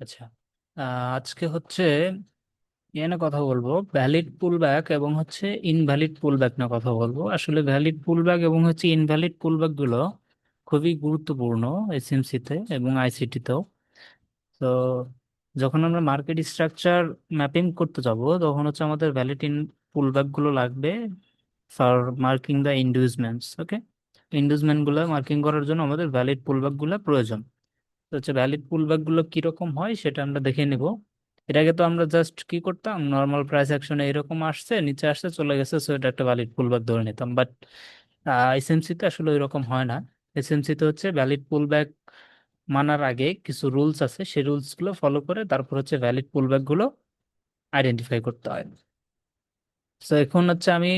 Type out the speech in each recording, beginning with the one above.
আচ্ছা আজকে হচ্ছে এনে কথা বলব। ভ্যালিড পুলব্যাক এবং হচ্ছে ইনভ্যালিড পুলব্যাক না কথা বলব। আসলে ভ্যালিড পুলব্যাক এবং হচ্ছে ইনভ্যালিড পুলব্যাকগুলো খুবই গুরুত্বপূর্ণ এসএমসি তে এবং আইসিটি তেও। তো যখন আমরা মার্কেট স্ট্রাকচার ম্যাপিং করতে যাব, তখন হচ্ছে আমাদের ভ্যালিড ইন পুলব্যাকগুলো লাগবে for marking the inducements okay ইন্ডিউসমেন্টগুলো marking করার জন্য আমাদের ভ্যালিড পুলব্যাকগুলো প্রয়োজন। হচ্ছে ভ্যালিড পুলব্যাকগুলো কীরকম হয় সেটা আমরা দেখে নিব। এর আগে তো আমরা জাস্ট কি করতাম? নর্মাল প্রাইস অ্যাকশনে এরকম আসছে, নিচে আসছে, চলে গেছে সো এটা একটা ভ্যালিড পুলব্যাক ধরে নিতাম। বাট এসএমসি তে আসলে এরকম হয় না। এসএমসি তে হচ্ছে ভ্যালিড পুলব্যাক মানার আগে কিছু রুলস আছে, সেই রুলসগুলো ফলো করে তারপর হচ্ছে ভ্যালিড পুলব্যাকগুলো আইডেন্টিফাই করতে হয়। তো এখন হচ্ছে আমি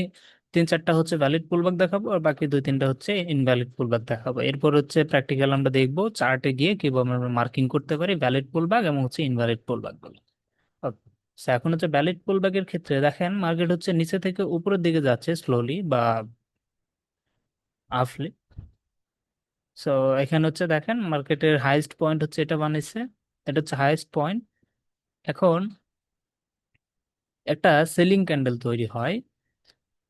তিন চারটা হচ্ছে ভ্যালিড পুলব্যাক দেখাবো আর বাকি দুই তিনটা হচ্ছে ইনভ্যালিড পুলব্যাক দেখাবো। এরপর হচ্ছে প্র্যাকটিক্যাল আমরা দেখব চার্টে গিয়ে কীভাবে আমরা মার্কিং করতে পারি ভ্যালিড পুলব্যাক এবং হচ্ছে ইনভ্যালিড পুলব্যাকগুলো Okay. এখন হচ্ছে ভ্যালিড পুলব্যাকের ক্ষেত্রে দেখেন মার্কেট হচ্ছে নিচে থেকে উপরের দিকে যাচ্ছে স্লোলি বা আফলি সো এখানে হচ্ছে দেখেন মার্কেটের হাইয়েস্ট পয়েন্ট হচ্ছে এটা বানিয়েছে, এটা হচ্ছে হাইয়েস্ট পয়েন্ট এখন একটা সেলিং ক্যান্ডেল তৈরি হয়।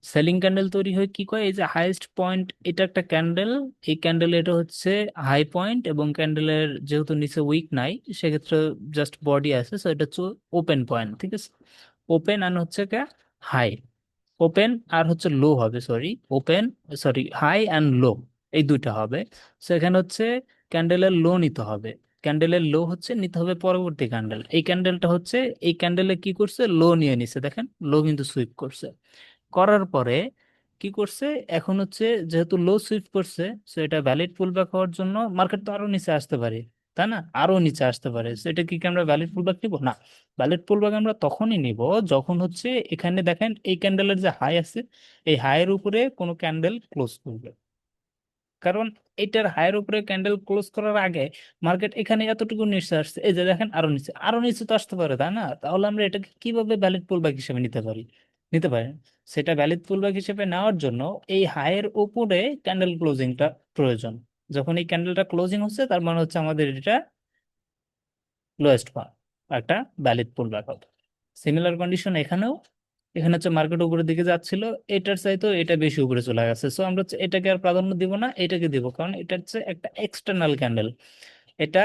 সেলিং ক্যান্ডেল তৈরি হয় কি করে? এই যে হাইয়েস্ট পয়েন্ট এটা একটা ক্যান্ডেল। এই ক্যান্ডেল এটা হচ্ছে হাই পয়েন্ট এবং ক্যান্ডেলের যেহেতু নিচে উইক নাই, সেক্ষেত্রে জাস্ট বডি আছে সো এটা হচ্ছে ওপেন পয়েন্ট ঠিক আছে? ওপেন আর হচ্ছে কে হাই ওপেন আর হচ্ছে লো হবে sorry open sorry high and low এই দুইটা হবে। সো এখানে হচ্ছে ক্যান্ডেলের লো নিতে হবে। ক্যান্ডেলের লো হচ্ছে, নিতে হবে পরবর্তী ক্যান্ডেল। এই ক্যান্ডেলটা হচ্ছে, এই ক্যান্ডেলে কি করছে? লো নিয়ে নিছে, দেখেন? লো কিন্তু সুইপ করছে। করার পরে কি করছে? এখন হচ্ছে যেহেতু লো সুইফট করছে সো এটা ভ্যালিড পুলব্যাক হওয়ার জন্য মার্কেট তো আরও নিচে আসতে পারে, তাই না? আরও নিচে আসতে পারে। এটা কি আমরা ভ্যালিড পুলব্যাক নিব? না ভ্যালিড পুলব্যাক আমরা তখনই নিব যখন হচ্ছে এখানে দেখেন এই ক্যান্ডেলের যে হাই আছে, এই হাইয়ের উপরে কোনো ক্যান্ডেল ক্লোজ করবে। কারণ এটার হাইয়ের উপরে ক্যান্ডেল ক্লোজ করার আগে মার্কেট এখানে এতটুকু নিচে আসছে, এই যে দেখেন আরও নিচে আরও নিচে তো আসতে পারে, তাই না? তাহলে আমরা এটাকে কীভাবে ভ্যালিড পুলব্যাক হিসেবে নিতে পারি? নিতে পারেন সেটা ভ্যালিড পুলব্যাক হিসেবে নেওয়ার জন্য এই হাইয়ের উপরে ক্যান্ডেল ক্লোজিংটা প্রয়োজন। যখন এই ক্যান্ডেলটা ক্লোজিং হচ্ছে, তার মানে হচ্ছে আমাদের এটা লোয়েস্ট পা একটা ভ্যালিড পুলব্যাক হবে। সিমিলার কন্ডিশন এখানেও, এখানে হচ্ছে মার্কেট উপরের দিকে যাচ্ছিল, এটার চাইতেও এটা বেশি উপরে চলে গেছে। সো আমরা এটাকে আর প্রাধান্য দিব না, এটাকে দিব, কারণ এটা হচ্ছে একটা এক্সটার্নাল ক্যান্ডেল এটা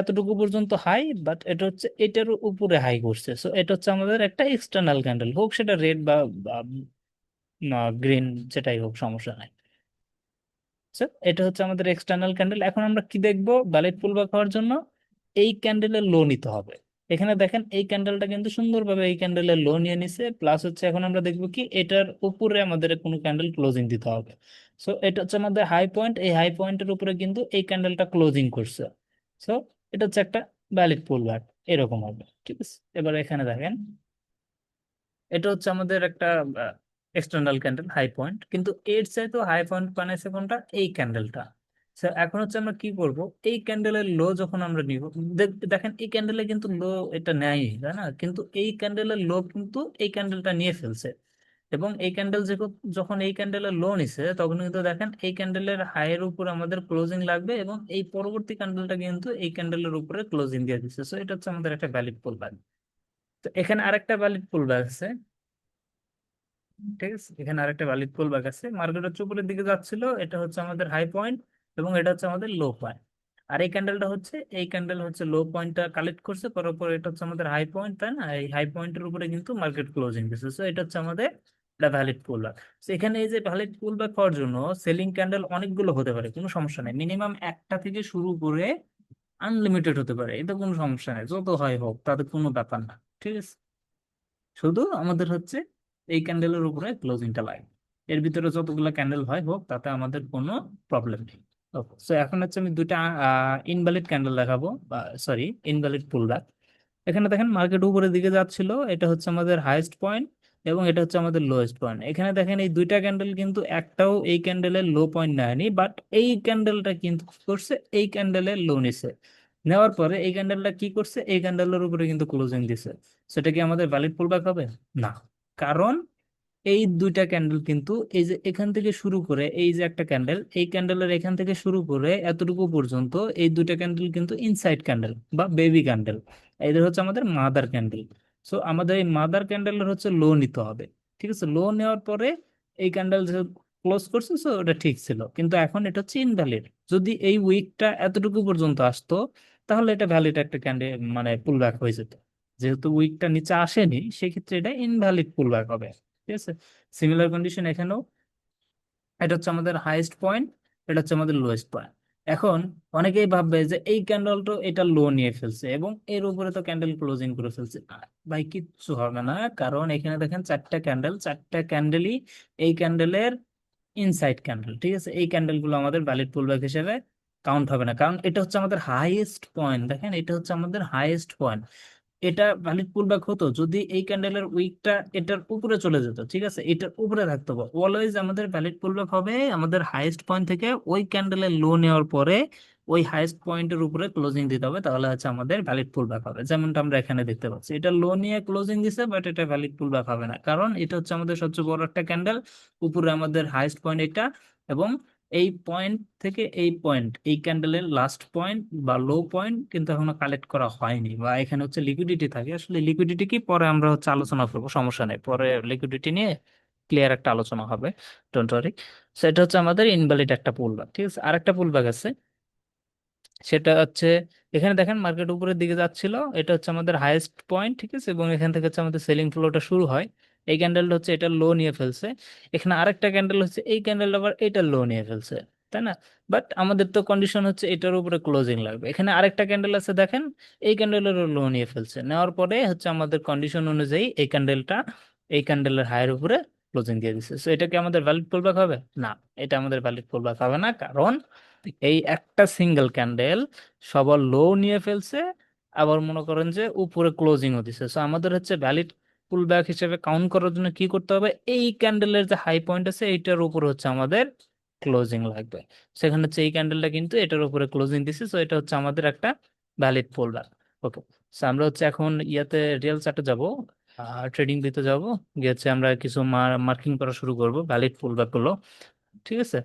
এতটুকু পর্যন্ত হাই বাট এটা হচ্ছে, এটার উপরে হাই করছে। সো এটা হচ্ছে আমাদের একটা এক্সটার্নাল ক্যান্ডেল হোক সেটা রেড বা গ্রিন যেটাই হোক, সমস্যা নাই। এটা হচ্ছে আমাদের এক্সটার্নাল ক্যান্ডেল এখন আমরা কি দেখব? ভ্যালিড পুলব্যাক হওয়ার জন্য এই ক্যান্ডেলের লো নিতে হবে। এখানে দেখেন, এই ক্যান্ডেলটা কিন্তু সুন্দরভাবে এই ক্যান্ডেলের লো নিয়ে নিছে। প্লাস হচ্ছে, এখন আমরা দেখব কি, এটার উপরে আমাদের কোনো ক্যান্ডেল ক্লোজিং দিতে হবে। সো এটা হচ্ছে আমাদের হাই পয়েন্ট এই হাই পয়েন্টের উপরে কিন্তু এই ক্যান্ডেলটা ক্লোজিং করছে। সো এটা হচ্ছে একটা ভ্যালিড পুলব্যাক এরকম হবে। ঠিক আছে? এবার এখানে দেখেন। এটা হচ্ছে আমাদের একটা এক্সটার্নাল ক্যান্ডেল হাই পয়েন্ট কিন্তু এর চাইতে হাই পয়েন্ট বানাইছে কোনটা? এই ক্যান্ডেলটা সো এখন হচ্ছে আমরা কি করব? এই ক্যান্ডেলের লো যখন আমরা নিব দেখ- দেখেন, এই ক্যান্ডেলে কিন্তু লো এটা নেয় তাই না? কিন্তু এই ক্যান্ডেলের লো কিন্তু এই ক্যান্ডেলটা নিয়ে ফেলছে। এবং এই ক্যান্ডেল যখন এই ক্যান্ডেলের লো নিছে, তখন কিন্তু দেখেন এই ক্যান্ডেলের হাইয়ের উপর আমাদের ক্লোজিং লাগবে এবং এই পরবর্তী ক্যান্ডেলটা কিন্তু এই ক্যান্ডেলের উপরে ক্লোজিং দিয়ে দিচ্ছে সো এটা হচ্ছে আমাদের একটা ভ্যালিড পুলব্যাক তো, এখানে আরেকটা ভ্যালিড পুলব্যাক আছে। ঠিক আছে? এখানে আরেকটা ভ্যালিড পুলব্যাক আছে। মার্কেট হচ্ছে উপরের দিকে যাচ্ছিল, এটা হচ্ছে আমাদের হাই পয়েন্ট এবং এটা হচ্ছে আমাদের লো পয়েন্ট আর এই ক্যান্ডেলটা হচ্ছে, এই ক্যান্ডেল হচ্ছে লো পয়েন্টটা কালেক্ট করছে, করার পর এটা হচ্ছে আমাদের হাই পয়েন্ট তাই না? এই হাই পয়েন্টের উপরে কিন্তু মার্কেট ক্লোজিং দিচ্ছে সো এটা হচ্ছে আমাদের এটা ভ্যালিড পুলব্যাক তো এখানে এই যে ভ্যালিড পুলব্যাক হওয়ার জন্য সেলিং ক্যান্ডেল অনেকগুলো হতে পারে, কোনো সমস্যা নেই। মিনিমাম একটা থেকে শুরু করে আনলিমিটেড হতে পারে এটা কোনো সমস্যা নেই। যত হয় হোক, তাতে কোনো ব্যাপার না, ঠিক আছে? শুধু আমাদের হচ্ছে এই ক্যান্ডেলের উপরে ক্লোজিংটা লাগে। এর ভিতরে যতগুলো ক্যান্ডেল হয় হোক, তাতে আমাদের কোনো প্রবলেম নেই। ওকে সো এখন হচ্ছে আমি দুইটা ইনভ্যালিড ক্যান্ডেল দেখাবো, বা সরি ইনভ্যালিড পুলব্যাক এখানে দেখেন মার্কেট উপরের দিকে যাচ্ছিল, এটা হচ্ছে আমাদের হাইয়েস্ট পয়েন্ট এবং এটা হচ্ছে আমাদের লোয়েস্ট পয়েন্ট এখানে দেখেন এই দুইটা ক্যান্ডেল কিন্তু একটাও এই ক্যান্ডেলের লো পয়েন্ট নেয়নি বাট এই ক্যান্ডেলটা কিন্তু করছে? এই ক্যান্ডেলের লো নিছে। নেওয়ার পরে এই ক্যান্ডেলটা কি করছে? এই ক্যান্ডেলের উপরে কিন্তু ক্লোজিং দিছে। সেটা কি আমাদের ভ্যালিড পুলব্যাক হবে? না। কারণ এই দুইটা ক্যান্ডেল কিন্তু এই যে এখান থেকে শুরু করে এই যে একটা ক্যান্ডেল এই ক্যান্ডেলের এখান থেকে শুরু করে এতটুকু পর্যন্ত এই দুইটা ক্যান্ডেল কিন্তু ইনসাইড ক্যান্ডেল বা বেবি ক্যান্ডেল এদের হচ্ছে আমাদের মাদার ক্যান্ডেল সো আমাদের এই মাদার ক্যান্ডেলের হচ্ছে লো নিতে হবে। ঠিক আছে? লো নেওয়ার পরে এই ক্যান্ডেল ক্লোজ করছে সো ওটা ঠিক ছিল। কিন্তু এখন এটা হচ্ছে ইনভ্যালিড যদি এই উইকটা এতটুকু পর্যন্ত আসতো, তাহলে এটা ভ্যালিড একটা ক্যান্ডেল মানে পুল ব্যাক হয়ে যেত। যেহেতু উইকটা নিচে আসেনি, সেক্ষেত্রে এটা ইনভ্যালিড পুল ব্যাক হবে। ঠিক আছে? সিমিলার কন্ডিশন এখানেও। এটা হচ্ছে আমাদের হাইয়েস্ট পয়েন্ট এটা হচ্ছে আমাদের লোয়েস্ট পয়েন্ট এখন অনেকেই ভাববে যে এই ক্যান্ডেল ক্যান্ডেলটা এটা লো নিয়ে ফেলছে এবং এর উপরে তো ক্যান্ডেল ক্লোজিং করে ফেলছে। ভাই, কিচ্ছু হবে না, কারণ এখানে দেখেন চারটা ক্যান্ডেল চারটা ক্যান্ডেলই এই ক্যান্ডেলের ইনসাইড ক্যান্ডেল ঠিক আছে? এই ক্যান্ডেলগুলো আমাদের ভ্যালিড পুলব্যাক হিসেবে কাউন্ট হবে না, কারণ এটা হচ্ছে আমাদের হাইয়েস্ট পয়েন্ট দেখেন? এটা হচ্ছে আমাদের হাইয়েস্ট পয়েন্ট এটা ভ্যালিড পুলব্যাক হতো যদি এই ক্যান্ডেলের উইকটা এটার উপরে চলে যেত, ঠিক আছে? এটার উপরে থাকতে হবে। অলওয়েজ আমাদের ভ্যালিড পুলব্যাক হবে আমাদের হাইয়েস্ট পয়েন্ট থেকে ওই ক্যান্ডেলের লো নেওয়ার পরে ওই হাইয়েস্ট পয়েন্টের উপরে ক্লোজিং দিতে হবে, তাহলে হচ্ছে আমাদের ভ্যালিড পুলব্যাক হবে। যেমনটা আমরা এখানে দেখতে পাচ্ছি। এটা লো নিয়ে ক্লোজিং দিছে বাট এটা ভ্যালিড পুলব্যাক হবে না। কারণ এটা হচ্ছে আমাদের সবচেয়ে বড় একটা ক্যান্ডেল উপরে আমাদের হাইয়েস্ট পয়েন্ট এটা এবং এই পয়েন্ট থেকে এই পয়েন্ট এই ক্যান্ডেলের লাস্ট পয়েন্ট বা লো পয়েন্ট কিন্তু এখনও কালেক্ট করা হয়নি বা এখানে হচ্ছে লিকুইডিটি থাকে। আসলে লিকুইডিটি কি? পরে আমরা হচ্ছে আলোচনা করব, সমস্যা নেই। পরে লিকুইডিটি নিয়ে ক্লিয়ার একটা আলোচনা হবে ডোন্ট ওয়ারি সেটা হচ্ছে আমাদের ইনভ্যালিড একটা পুল পুলব্যাক ঠিক আছে? আর একটা পুলব্যাক আছে। সেটা হচ্ছে, এখানে দেখেন মার্কেট উপরের দিকে যাচ্ছিল, এটা হচ্ছে আমাদের হাইয়েস্ট পয়েন্ট ঠিক আছে? এবং এখান থেকে হচ্ছে আমাদের সেলিং ফ্লোটা শুরু হয়। এই ক্যান্ডেলটা হচ্ছে এটা লো নিয়ে ফেলছে। এখানে আরেকটা ক্যান্ডেল হচ্ছে, এই ক্যান্ডেলটা আবার এটা লো নিয়ে ফেলছে, তাই না? বাট আমাদের তো কন্ডিশন হচ্ছে এটার উপরে ক্লোজিং লাগবে। এখানে আরেকটা ক্যান্ডেল আছে, দেখেন, এই ক্যান্ডেলেরও লো নিয়ে ফেলছে। নেওয়ার পরে হচ্ছে আমাদের কন্ডিশন অনুযায়ী এই ক্যান্ডেলটা এই ক্যান্ডেলের হায়ের উপরে ক্লোজিং দিয়ে দিচ্ছে সো এটা কি আমাদের ভ্যালিড পুলব্যাক হবে? না, এটা আমাদের ভ্যালিড পুলব্যাক হবে না, কারণ এই একটা সিঙ্গেল ক্যান্ডেল সবার লো নিয়ে ফেলছে, আবার মনে করেন যে উপরে ক্লোজিংও দিছে। সো আমাদের হচ্ছে ভ্যালিড পুল ব্যাক হিসেবে কাউন্ট করার জন্য কি করতে হবে? এই ক্যান্ডেলের যে হাই পয়েন্ট আছে, এইটার উপর হচ্ছে আমাদের ক্লোজিং লাগবে। সেখানে হচ্ছে এই ক্যান্ডেলটা কিন্তু এটার উপরে ক্লোজিং দিছে সো এটা হচ্ছে আমাদের একটা valid pull back okay so আমরা হচ্ছে এখন ইয়াতে রিয়েল চার্টে যাব ট্রেডিং দিতে যাব, গিয়ে হচ্ছে আমরা কিছু মার্কিং করা শুরু করব ভ্যালিড পুল ব্যাকগুলো। ঠিক আছে?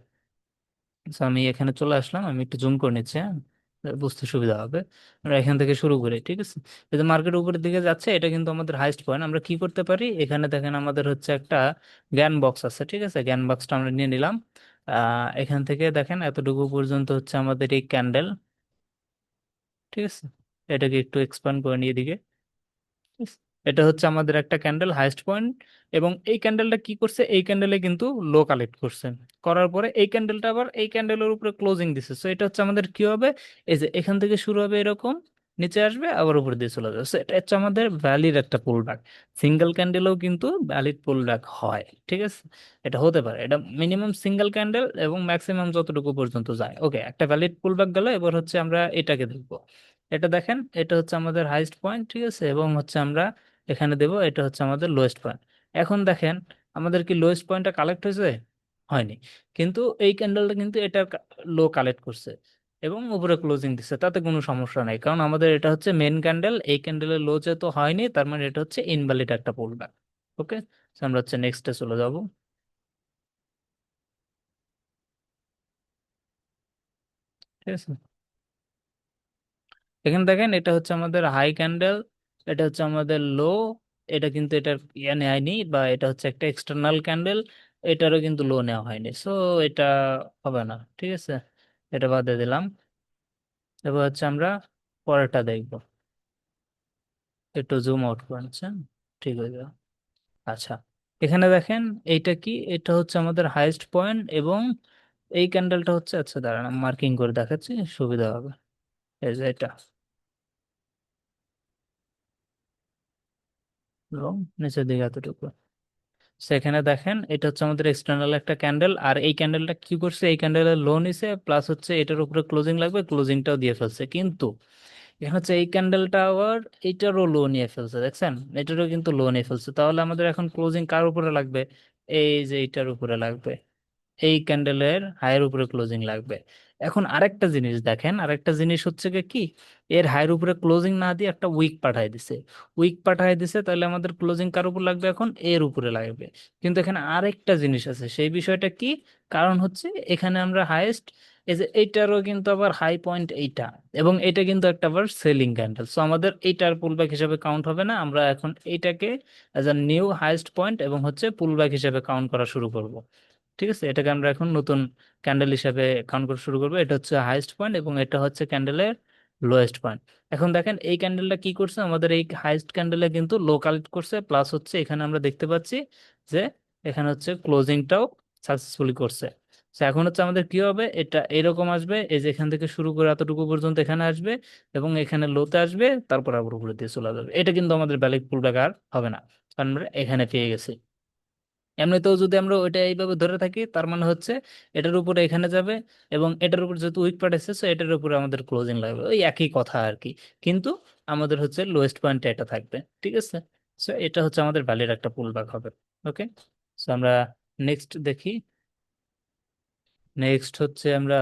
আমি এখানে চলে আসলাম, আমি একটু জুম করে নিচ্ছি হ্যাঁ? বুঝতে সুবিধা হবে। আমরা এখান থেকে শুরু করি, ঠিক আছে? যদি মার্কেট উপরের দিকে যাচ্ছে, এটা কিন্তু আমাদের হাইস্ট পয়েন্ট আমরা কি করতে পারি? এখানে দেখেন আমাদের হচ্ছে একটা জ্ঞান বক্স আছে, ঠিক আছে? জ্ঞান বক্সটা আমরা নিয়ে নিলাম। আহ, এখান থেকে দেখেন এতটুকু পর্যন্ত হচ্ছে আমাদের এই ক্যান্ডেল ঠিক আছে? এটাকে একটু এক্সপ্যান্ড করে নিয়ে দিকে? এটা হচ্ছে আমাদের একটা ক্যান্ডেল হাইস্ট পয়েন্ট এবং এই ক্যান্ডেলটা কি করছে? এই ক্যান্ডেলে কিন্তু লো কালেক্ট করছে। করার পরে এই ক্যান্ডেলটা আবার এই ক্যান্ডেলের উপরে ক্লোজিং দিছে। সো এটা হচ্ছে আমাদের কি হবে? এই যে এখান থেকে শুরু হবে এরকম, নিচে আসবে, আবার উপর দিয়ে চলে যাবে। এটা হচ্ছে আমাদের ভ্যালিড একটা পুল ব্যাক সিঙ্গেল ক্যান্ডেলও কিন্তু ভ্যালিড পুল ব্যাক হয়, ঠিক আছে? এটা হতে পারে। এটা মিনিমাম সিঙ্গেল ক্যান্ডেল এবং ম্যাক্সিমাম যতটুকু পর্যন্ত যায়। ওকে একটা ভ্যালিড পুল ব্যাক গেল, এবার হচ্ছে আমরা এটাকে দেখব। এটা দেখেন, এটা হচ্ছে আমাদের হাইস্ট পয়েন্ট ঠিক আছে? এবং হচ্ছে আমরা এখানে দেব, এটা হচ্ছে আমাদের লোয়েস্ট পয়েন্ট এখন দেখেন, আমাদের কি লোয়েস্ট পয়েন্টটা কালেক্ট হয়েছে? হয়নি। কিন্তু এই ক্যান্ডেলটা কিন্তু এটা লো কালেক্ট করছে এবং উপরে ক্লোজিং দিচ্ছে, তাতে কোনো সমস্যা নাই। কারণ আমাদের এটা হচ্ছে মেন ক্যান্ডেল এই ক্যান্ডেলের লো যেহেতু হয়নি, তার মানে এটা হচ্ছে ইনভ্যালিড একটা পুলব্যাক ওকে আমরা হচ্ছে নেক্সটে চলে যাব। ঠিক আছে? এখানে দেখেন, এটা হচ্ছে আমাদের হাই ক্যান্ডেল এটা হচ্ছে আমাদের লো এটা কিন্তু এটার ইয়ে নেয়নি বা এটা হচ্ছে একটা এক্সটার্নাল ক্যান্ডেল এটারও কিন্তু লো নেওয়া হয়নি। সো এটা হবে না, ঠিক আছে? এটা বাদে দিলাম। এবার হচ্ছে আমরা পরেরটা দেখব। একটু জুম আউট করেছেন ঠিক হয়ে যাবে আচ্ছা এখানে দেখেন, এইটা কি? এটা হচ্ছে আমাদের হাইয়েস্ট পয়েন্ট এবং এই ক্যান্ডেলটা হচ্ছে আচ্ছা দাঁড়ান মার্কিং করে দেখাচ্ছি, সুবিধা হবে। এই যে এটা। এবং নিচের দিকে এতটুকু। সেখানে দেখেন, এটা হচ্ছে আমাদের এক্সটার্নাল একটা ক্যান্ডেল আর এই ক্যান্ডেলটা কি করছে? এই ক্যান্ডেলের লো নিছে প্লাস হচ্ছে এটার উপরে ক্লোজিং লাগবে ক্লোজিংটাও দিয়ে ফেলছে। কিন্তু এখানে হচ্ছে এই ক্যান্ডেলটা আবার এটারও লো নিয়ে ফেলছে, দেখছেন? এটারও কিন্তু লো নিয়ে ফেলছে। তাহলে আমাদের এখন ক্লোজিং কার উপরে লাগবে? এই যে এটার উপরে লাগবে। এই ক্যান্ডেলের হাইয়ের উপরে ক্লোজিং লাগবে। এখন আরেকটা জিনিস দেখেন, আরেকটা জিনিস হচ্ছে কি? এর হাইয়ের উপরে ক্লোজিং না দিয়ে একটা উইক পাঠায় দিছে। উইক পাঠায় দিছে, তাহলে আমাদের ক্লোজিং কার উপর লাগবে? এখন এর উপরে লাগবে। কিন্তু এখানে আরেকটা জিনিস আছে, সেই বিষয়টা কি? কারণ হচ্ছে এখানে আমরা হাইয়েস্ট এই যে এইটারও কিন্তু আবার হাই পয়েন্ট এইটা। এবং এটা কিন্তু একটা আবার সেলিং ক্যান্ডেল সো আমাদের এইটার পুলব্যাক হিসেবে কাউন্ট হবে না, আমরা এখন এইটাকে as a new highest point এবং হচ্ছে পুলব্যাক হিসেবে কাউন্ট করা শুরু করব। ঠিক আছে? এটাকে আমরা এখন নতুন ক্যান্ডেল হিসাবে কাউন্ট করা শুরু করব। এটা হচ্ছে হাইয়েস্ট পয়েন্ট এবং এটা হচ্ছে ক্যান্ডেলের লোয়েস্ট পয়েন্ট এখন দেখেন, এই ক্যান্ডেলটা কি করছে? আমাদের এই হাইয়েস্ট ক্যান্ডেলে কিন্তু লো কালেক্ট করছে প্লাস হচ্ছে এখানে আমরা দেখতে পাচ্ছি যে এখানে হচ্ছে ক্লোজিংটাও সাকসেসফুলি করছে। তো এখন হচ্ছে আমাদের কি হবে? এটা এরকম আসবে, এই যে এখান থেকে শুরু করে এতটুকু পর্যন্ত এখানে আসবে এবং এখানে লোতে আসবে, তারপর আবার উপরে দিয়ে চলে যাবে। এটা কিন্তু আমাদের ব্যালিক পুলব্যাক আর হবে না, কারণ আমরা এখানে পেয়ে গেছি। এমনিতেও যদি আমরা ওইটা এইভাবে ধরে থাকি, তার মানে হচ্ছে এটার উপরে এখানে যাবে এবং এটার উপর যেহেতু উইক পাঠাচ্ছে সো এটার উপরে আমাদের ক্লোজিং লাগবে। ওই একই কথা আর কি। কিন্তু আমাদের হচ্ছে লোয়েস্ট পয়েন্টে এটা থাকবে, ঠিক আছে? সো এটা হচ্ছে আমাদের ভ্যালির একটা পুল ব্যাক হবে ওকে সো আমরা নেক্সট দেখি। নেক্সট হচ্ছে আমরা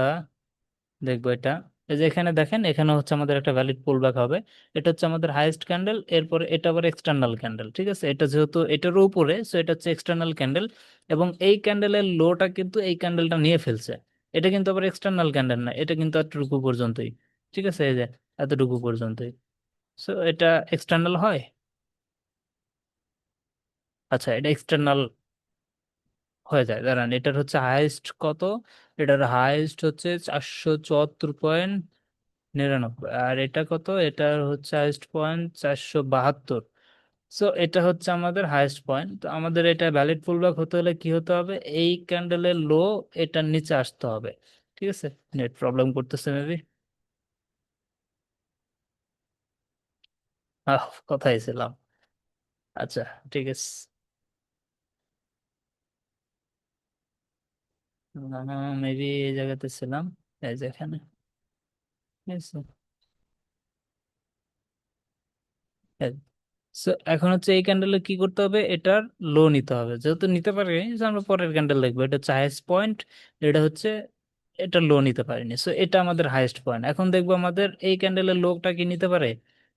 দেখব এটা। এই যে এখানে দেখেন, এখানে হচ্ছে আমাদের একটা ভ্যালিড পুল ব্যাক হবে। এটা হচ্ছে আমাদের হাইয়েস্ট ক্যান্ডেল এরপরে এটা আবার এক্সটার্নাল ক্যান্ডেল ঠিক আছে? এটা যেহেতু এটার উপরে সো এটা হচ্ছে এক্সটার্নাল ক্যান্ডেল এবং এই ক্যান্ডেলের লোটা কিন্তু এই ক্যান্ডেলটা নিয়ে ফেলছে। এটা কিন্তু আবার এক্সটার্নাল ক্যান্ডেল না, এটা কিন্তু এতটুকু পর্যন্তই, ঠিক আছে? এই যে এতটুকু পর্যন্তই। সো এটা এক্সটার্নাল হয়? আচ্ছা এটা এক্সটার্নাল হয়ে যায়। দাঁড়ান, এটার হচ্ছে হাইয়েস্ট কত? এটার হাইয়েস্ট হচ্ছে চারশো চুয়াত্তর পয়েন্ট নিরানব্বই। আর এটা কত? এটার হচ্ছে হাইয়েস্ট পয়েন্ট চারশো বাহাত্তর। সো এটা হচ্ছে আমাদের হাইয়েস্ট পয়েন্ট তো আমাদের এটা ভ্যালিড ফুল ব্যাক হতে হলে কি হতে হবে? এই ক্যান্ডেলের লো এটার নিচে আসতে হবে। ঠিক আছে? নেট প্রবলেম করতেছে মেবি কোথায় ছিলাম। আচ্ছা ঠিক আছে। মেবি এই জায়গাতে ছিলাম, এই যে এখানে। হচ্ছে এই ক্যান্ডেলে কি করতে হবে? এটার লো নিতে হবে। যেহেতু নিতে পারি আমরা পরের ক্যান্ডেল দেখব। এটা হচ্ছে হাইয়েস্ট পয়েন্ট এটা হচ্ছে, এটা লো নিতে পারিনি। সো এটা আমাদের হাইয়েস্ট পয়েন্ট এখন দেখব আমাদের এই ক্যান্ডেলের লোটা কি নিতে পারে?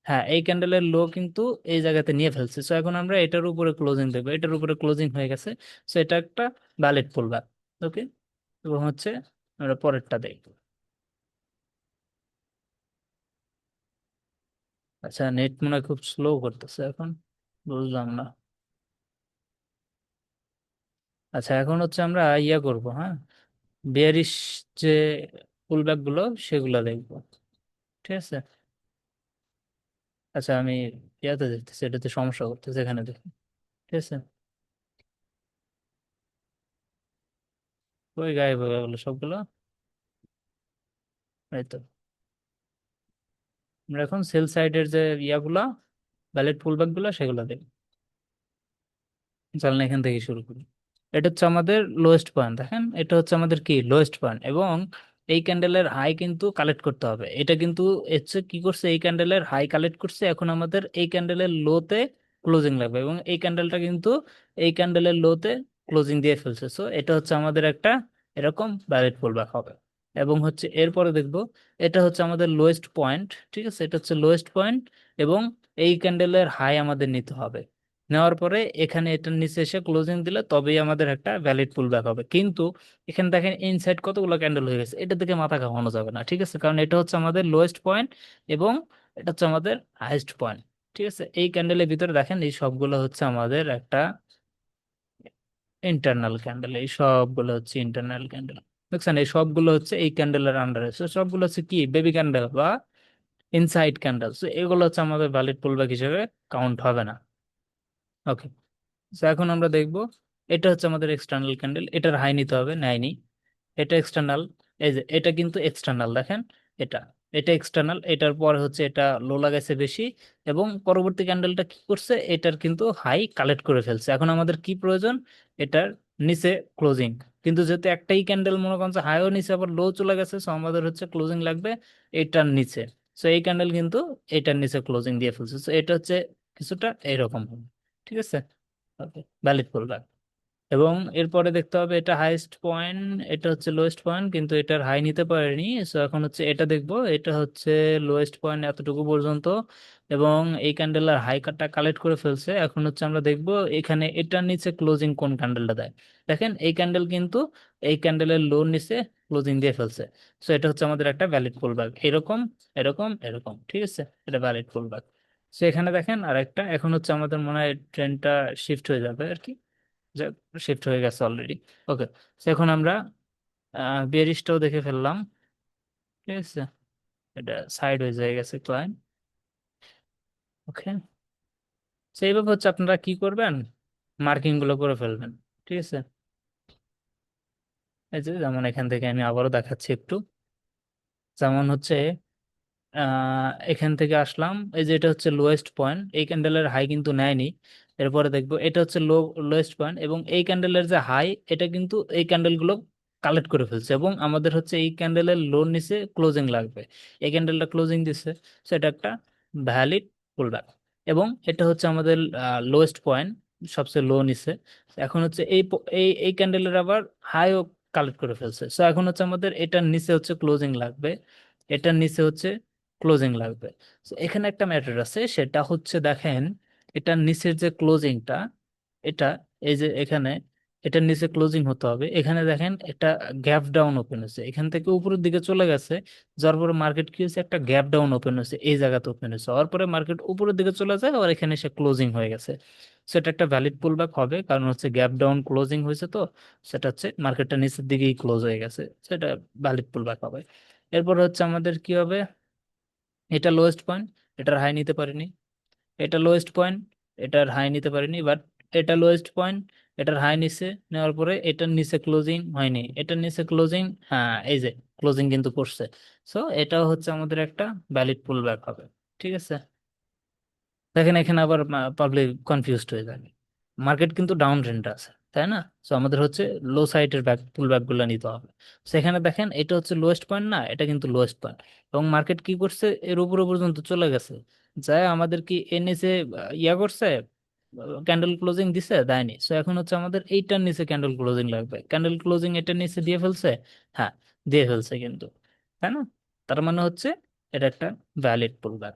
হ্যাঁ এই ক্যান্ডেলের লো কিন্তু এই জায়গাতে নিয়ে ফেলছে। সো এখন আমরা এটার উপরে ক্লোজিং দেখব। এটার উপরে ক্লোজিং হয়ে গেছে। সো এটা একটা ভ্যালিড পুলব্যাক ওকে এবং হচ্ছে আমরা পরেরটা দেখব আচ্ছা নেট মনে হয় খুব স্লো করতেছে এখন, বুঝলাম না। আচ্ছা এখন হচ্ছে আমরা ইয়া করব হ্যাঁ? বেয়ারিশ যে পুলব্যাকগুলো, সেগুলো দেখব, ঠিক আছে? আচ্ছা আমি ইয়াতে দেখতেছি এটাতে সমস্যা করতেছে, এখানে দেখি, ঠিক আছে? ওই গায়েব হয়ে গেলো সবগুলো। এই তো। আমরা এখন সেল সাইডের যে ইয়াগুলা ভ্যালিড পুলব্যাকগুলো, সেগুলো দেখব চলেন এখান থেকে শুরু করি। এটা হচ্ছে আমাদের লোয়েস্ট পয়েন্ট দেখেন? এটা হচ্ছে আমাদের কি? লোয়েস্ট পয়েন্ট এবং এই ক্যান্ডেলের হাই কিন্তু কালেক্ট করতে হবে। এটা কিন্তু হচ্ছে কি করছে? এই ক্যান্ডেলের হাই কালেক্ট করছে। এখন আমাদের এই ক্যান্ডেলের লোতে ক্লোজিং লাগবে। এবং এই ক্যান্ডেলটা কিন্তু, এই ক্যান্ডেলের লোতে ক্লোজিং দিয়ে ফেলছে। সো এটা হচ্ছে আমাদের একটা এরকম ভ্যালিড পুলব্যাক হবে। এবং হচ্ছে এরপরে দেখব, এটা হচ্ছে আমাদের লোয়েস্ট পয়েন্ট ঠিক আছে? এটা হচ্ছে লোয়েস্ট পয়েন্ট এবং এই ক্যান্ডেলের হাই আমাদের নিতে হবে। নেওয়ার পরে এখানে এটার নিচে এসে ক্লোজিং দিলে তবেই আমাদের একটা ভ্যালিড পুল ব্যাক হবে। কিন্তু এখানে দেখেন ইনসাইড কতগুলো ক্যান্ডেল হয়ে গেছে, এটা দিকে মাথা ঘামানো যাবে না, ঠিক আছে? কারণ এটা হচ্ছে আমাদের লোয়েস্ট পয়েন্ট এবং এটা হচ্ছে আমাদের হাইয়েস্ট পয়েন্ট ঠিক আছে? এই ক্যান্ডেলের ভিতরে দেখেন এই সবগুলো হচ্ছে আমাদের একটা ইন্টারনাল ক্যান্ডেল এই সবগুলো হচ্ছে ইন্টারনাল ক্যান্ডেল দেখছেন, এই সবগুলো হচ্ছে এই ক্যান্ডেলের আন্ডারে সবগুলো হচ্ছে কি? বেবি ক্যান্ডেল বা ইনসাইড ক্যান্ডেল এগুলো হচ্ছে আমাদের ভ্যালিড পুলব্যাক হিসেবে কাউন্ট হবে না। ওকে এখন আমরা দেখব, এটা হচ্ছে আমাদের এক্সটার্নাল ক্যান্ডেল এটার হাই নিতে হবে, নেয়নি। এটা এক্সটার্নাল এই যে, এটা কিন্তু এক্সটার্নাল দেখেন, এটা। এটা এক্সটার্নাল এটার পরে হচ্ছে এটা লো লাগাইছে বেশি এবং পরবর্তী ক্যান্ডেলটা কি করছে? এটার কিন্তু হাই কালেক্ট করে ফেলছে। এখন আমাদের কি প্রয়োজন? এটার নিচে ক্লোজিং কিন্তু যেহেতু একটাই ক্যান্ডেল মনে করছে হাইও নিচে, আবার লো চলে গেছে সো আমাদের হচ্ছে ক্লোজিং লাগবে এটার নিচে। সো এই ক্যান্ডেল কিন্তু এটার নিচে ক্লোজিং দিয়ে ফেলছে। সো এটা হচ্ছে কিছুটা এরকম হবে। ঠিক আছে? ওকে ভ্যালিড পুলব্যাক এবং এরপরে দেখতে হবে এটা হাইয়েস্ট পয়েন্ট এটা হচ্ছে লোয়েস্ট পয়েন্ট কিন্তু এটার হাই নিতে পারেনি। সো এখন হচ্ছে এটা দেখব, এটা হচ্ছে লোয়েস্ট পয়েন্ট এতটুকু পর্যন্ত, এবং এই ক্যান্ডেলের হাই কাটটা কালেক্ট করে ফেলছে। এখন হচ্ছে আমরা দেখব এখানে এটার নিচে ক্লোজিং কোন ক্যান্ডেলটা দেয়। দেখেন, এই ক্যান্ডেল কিন্তু এই ক্যান্ডেলের লোর নিচে ক্লোজিং দিয়ে ফেলছে। সো এটা হচ্ছে আমাদের একটা ভ্যালিড পুলব্যাক এরকম এরকম এরকম, ঠিক আছে? এটা ভ্যালিড পুলব্যাক সো এখানে দেখেন আর একটা এখন হচ্ছে আমাদের মনে হয় ট্রেনটা শিফট হয়ে যাবে আর কি। শিফট হয়ে গেছে অলরেডি ওকে এখন আমরা বিয়ারিশটাও দেখে ফেললাম। ঠিক আছে? এটা সাইড হয়ে যায় গেছে ক্লাইন ওকে সেইভাবে হচ্ছে আপনারা কি করবেন? মার্কিংগুলো করে ফেলবেন। ঠিক আছে? এই যে যেমন এখান থেকে আমি আবারও দেখাচ্ছি একটু। যেমন হচ্ছে এখান থেকে আসলাম। এই যে এটা হচ্ছে লোয়েস্ট পয়েন্ট এই ক্যান্ডেলের হাই কিন্তু নেয়নি। এরপরে দেখব, এটা হচ্ছে লো লোয়েস্ট পয়েন্ট এবং এই ক্যান্ডেলের যে হাই এটা কিন্তু এই ক্যান্ডেলগুলো কালেক্ট করে ফেলছে এবং আমাদের হচ্ছে এই ক্যান্ডেলের লোর নিচে ক্লোজিং লাগবে। এই ক্যান্ডেলটা ক্লোজিং দিচ্ছে সেটা একটা ভ্যালিড পুলব্যাক এবং এটা হচ্ছে আমাদের লোয়েস্ট পয়েন্ট সবচেয়ে লো নিচে। এখন হচ্ছে এই এই এই ক্যান্ডেলের আবার হাইও কালেক্ট করে ফেলছে। সো এখন হচ্ছে আমাদের এটার নিচে হচ্ছে ক্লোজিং লাগবে। এটার নিচে হচ্ছে ক্লোজিং লাগবে। তো এখানে একটা ম্যাটার আছে, সেটা হচ্ছে দেখেন, এটার নিচের যে ক্লোজিংটা এটা, এই যে এখানে, এটার নিচে ক্লোজিং হতে হবে। এখানে দেখেন, একটা গ্যাপ ডাউন ওপেন হয়েছে। এখান থেকে উপরের দিকে চলে গেছে, যার পরে মার্কেট কি হয়েছে? একটা গ্যাপ ডাউন ওপেন হয়েছে, এই জায়গাতে ওপেন হয়েছে। হওয়ার পরে মার্কেট উপরের দিকে চলে যায়, আবার এখানে এসে ক্লোজিং হয়ে গেছে। সেটা একটা ভ্যালিড পুল ব্যাক হবে, কারণ হচ্ছে গ্যাপ ডাউন ক্লোজিং হয়েছে তো, সেটা হচ্ছে মার্কেটটা নিচের দিকেই ক্লোজ হয়ে গেছে। সেটা ভ্যালিড পুল ব্যাক হবে। এরপর হচ্ছে আমাদের কি হবে? এটা লোয়েস্ট পয়েন্ট এটার হাই নিতে পারিনি। এটা লোয়েস্ট পয়েন্ট এটার হাই নিতে পারিনি বাট এটা লোয়েস্ট পয়েন্ট এটার হাই নিচে নেওয়ার পরে এটার নিচে ক্লোজিং হয়নি। এটার নিচে ক্লোজিং হ্যাঁ এই যে ক্লোজিং কিন্তু করছে। সো এটাও হচ্ছে আমাদের একটা ভ্যালিড পুল ব্যাক হবে, ঠিক আছে? দেখেন এখানে আবার পাবলিক কনফিউজড হয়ে যাবে। মার্কেট কিন্তু ডাউন ট্রেন্ডে আছে। তাই না? সো আমাদের হচ্ছে লো সাইডের ব্যাক পুল ব্যাকগুলো নিতে হবে। সেখানে দেখেন, এটা হচ্ছে লোয়েস্ট পয়েন্ট না, এটা কিন্তু লোয়েস্ট পয়েন্ট এবং মার্কেট কি করছে? এর উপরে পর্যন্ত চলে গেছে। যায় আমাদের কি এর নিচে ইয়া করছে? ক্যান্ডেল ক্লোজিং দিছে? দেয়নি। সো এখন হচ্ছে আমাদের এইটার নিচে ক্যান্ডেল ক্লোজিং লাগবে। ক্যান্ডেল ক্লোজিং এটার নিচে দিয়ে ফেলছে? হ্যাঁ দিয়ে ফেলছে কিন্তু। তাই না? তার মানে হচ্ছে এটা একটা ভ্যালিড পুল ব্যাক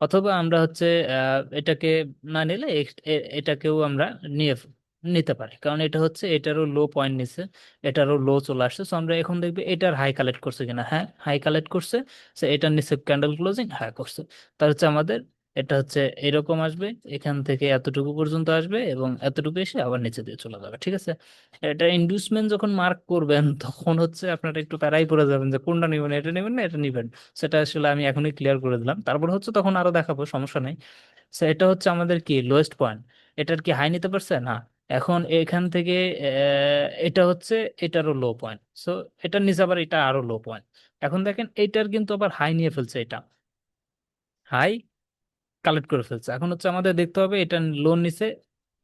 অথবা আমরা হচ্ছে এটাকে না নিলে এটাকেও আমরা নিয়ে নিতে পারি। কারণ এটা হচ্ছে এটারও লো পয়েন্ট নিচ্ছে এটারও লো চলে আসছে। সো আমরা এখন দেখবি এটার হাই কালেক্ট করছে কিনা। হ্যাঁ হাই কালেক্ট করছে সো এটার নিচে ক্যান্ডেল ক্লোজিং হ্যাঁ করছে। তার হচ্ছে আমাদের, এটা হচ্ছে এরকম আসবে, এখান থেকে এতটুকু পর্যন্ত আসবে এবং এতটুকু এসে আবার নিচে দিয়ে চলে যাবে, ঠিক আছে? এটা ইনডিউসমেন্ট যখন মার্ক করবেন, তখন হচ্ছে আপনারা একটু প্যারাই পড়ে যাবেন যে কোনটা নেবেন, এটা নেবেন না, এটা নেবেন। সেটা আসলে আমি এখনই ক্লিয়ার করে দিলাম। তারপর হচ্ছে তখন আরও দেখাবো, সমস্যা নেই। সো এটা হচ্ছে আমাদের কি লোয়েস্ট পয়েন্ট এটার কি হাই নিতে পারছে? না। এখন এখান থেকে এটা হচ্ছে, এটারও লো পয়েন্ট সো এটার নিচে আবার এটা আরও লো পয়েন্ট এখন দেখেন, এইটার কিন্তু আবার হাই নিয়ে ফেলছে এটা। হাই কালেক্ট করে ফেলছে। এখন হচ্ছে আমাদের দেখতে হবে, এটা লোন নিচে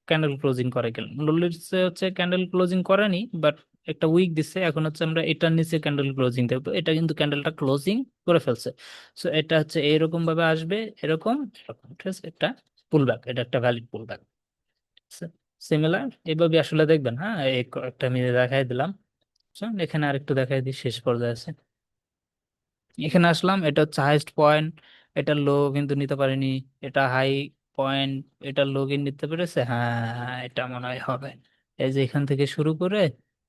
ক্যান্ডেল ক্লোজিং করে গেল লোন নিচে হচ্ছে ক্যান্ডেল ক্লোজিং করেনি বাট একটা উইক দিচ্ছে এখন হচ্ছে আমরা এটার নিচে ক্যান্ডেল ক্লোজিং দেখব। এটা কিন্তু ক্যান্ডেলটা ক্লোজিং করে ফেলছে। সো এটা হচ্ছে এরকম ভাবে আসবে, এরকম এরকম, ঠিক আছে? একটা পুলব্যাক এটা একটা ভ্যালিড পুলব্যাক সিমিলার এইভাবে আসলে দেখবেন হ্যাঁ একটা আমি দেখাই দিলাম এখানে আরেকটু দেখাই দিই, শেষ পর্যায়ে আছে। এখানে আসলাম, এটা হচ্ছে হাইস্ট পয়েন্ট এটা লো কিন্তু নিতে পারিনি, এটা হাই পয়েন্ট এটা লো কিন্তু নিতে পেরেছে হ্যাঁ এটা মনে হয় হবে। এই যে এখান থেকে শুরু করে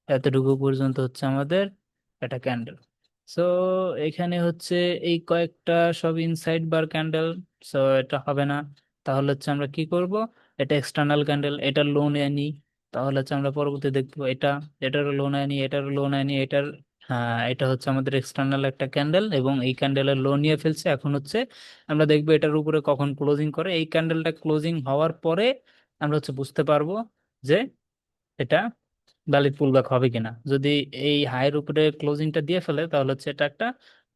এতটুকু পর্যন্ত হচ্ছে আমাদের এটা ক্যান্ডেল সো এখানে হচ্ছে এই কয়েকটা সব ইনসাইড বার ক্যান্ডেল সো এটা হবে না। তাহলে হচ্ছে আমরা কি করব? এটা এক্সটার্নাল ক্যান্ডেল এটা লোন নিয়ে তাহলে হচ্ছে আমরা পরবর্তী দেখব এটা এটারও লোন নেয়নি এটারও লোন নেয়নি এটার হ্যাঁ এটা হচ্ছে আমাদের এক্সটার্নাল একটা ক্যান্ডেল এবং এই ক্যান্ডেলের লো নিয়ে ফেলছে। এখন হচ্ছে আমরা দেখব এটার উপরে কখন ক্লোজিং করে। এই ক্যান্ডেলটা ক্লোজিং হওয়ার পরে আমরা হচ্ছে বুঝতে পারব যে এটা ভ্যালিড পুলব্যাক হবে কিনা। যদি এই হাইয়ের উপরে ক্লোজিংটা দিয়ে ফেলে, তাহলে হচ্ছে এটা একটা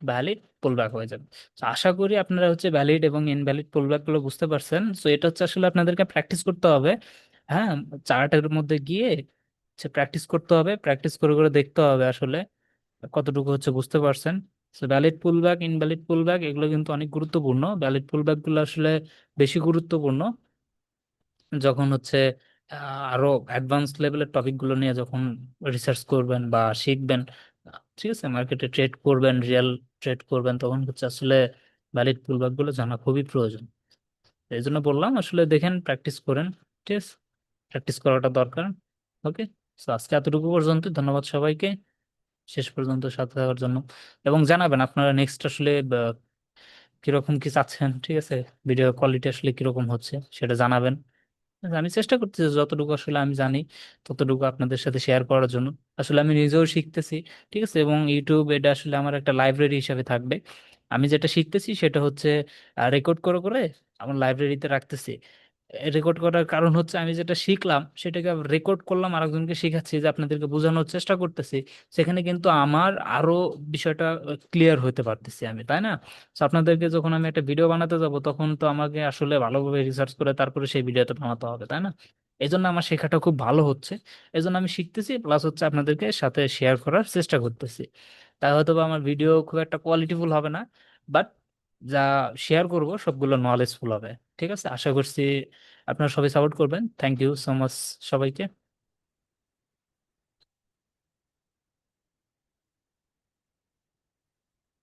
ভ্যালিড পুলব্যাক হয়ে যাবে। তো আশা করি আপনারা হচ্ছে ভ্যালিড এবং ইনভ্যালিড পুলব্যাকগুলো বুঝতে পারছেন। সো এটা হচ্ছে আসলে আপনাদেরকে প্র্যাকটিস করতে হবে। হ্যাঁ চার্টের মধ্যে গিয়ে সে প্র্যাকটিস করতে হবে। প্র্যাকটিস করে করে দেখতে হবে আসলে কতটুকু হচ্ছে বুঝতে পারছেন। ভ্যালিড পুলব্যাক ইনভ্যালিড পুলব্যাক এগুলো কিন্তু অনেক গুরুত্বপূর্ণ। ভ্যালিড পুলব্যাকগুলো আসলে বেশি গুরুত্বপূর্ণ। যখন হচ্ছে আরও অ্যাডভান্স লেভেলের টপিকগুলো নিয়ে যখন রিসার্চ করবেন বা শিখবেন, ঠিক আছে মার্কেটে ট্রেড করবেন রিয়েল ট্রেড করবেন তখন হচ্ছে আসলে ভ্যালিডগুলো জানা খুবই প্রয়োজন। এই জন্য বললাম আসলে দেখেন প্র্যাকটিস করেন, ঠিক আছে? প্র্যাকটিস করাটা দরকার ওকে তো আজকে এতটুকু পর্যন্ত, ধন্যবাদ সবাইকে। শেষ পর্যন্ত সাথে থাকার জন্য। এবং জানাবেন আপনারা নেক্সট আসলে কীরকম কি চাচ্ছেন, ঠিক আছে? ভিডিও কোয়ালিটি আসলে কীরকম হচ্ছে, সেটা জানাবেন। আমি চেষ্টা করতেছি যতটুকু আসলে আমি জানি ততটুকু আপনাদের সাথে শেয়ার করার জন্য। আসলে আমি নিজেও শিখতেছি, ঠিক আছে? এবং ইউটিউব এটা আসলে আমার একটা লাইব্রেরি হিসাবে থাকবে। আমি যেটা শিখতেছি সেটা হচ্ছে রেকর্ড করে করে আমার লাইব্রেরিতে রাখতেছি। রেকর্ড করার কারণ হচ্ছে আমি যেটা শিখলাম, সেটাকে রেকর্ড করলাম আরেকজনকে শিখাচ্ছি যে আপনাদেরকে বোঝানোর চেষ্টা করতেছি। সেখানে কিন্তু আমার আরও বিষয়টা ক্লিয়ার হতে পারতেছি আমি, তাই না? তো আপনাদেরকে যখন আমি একটা ভিডিও বানাতে যাব, তখন তো আমাকে আসলে ভালোভাবে রিসার্চ করে তারপরে সেই ভিডিওটা বানাতে হবে, তাই না? এই জন্য আমার শেখাটা খুব ভালো হচ্ছে। এই জন্য আমি শিখতেছি প্লাস হচ্ছে আপনাদেরকে সাথে শেয়ার করার চেষ্টা করতেছি। তাই হয়তো আমার ভিডিও খুব একটা কোয়ালিটিফুল হবে না বাট যা শেয়ার করব, সবগুলো নলেজফুল হবে। ঠিক আছে? আশা করছি আপনারা সবাই সাপোর্ট করবেন। থ্যাংক ইউ সো মাচ সবাইকে।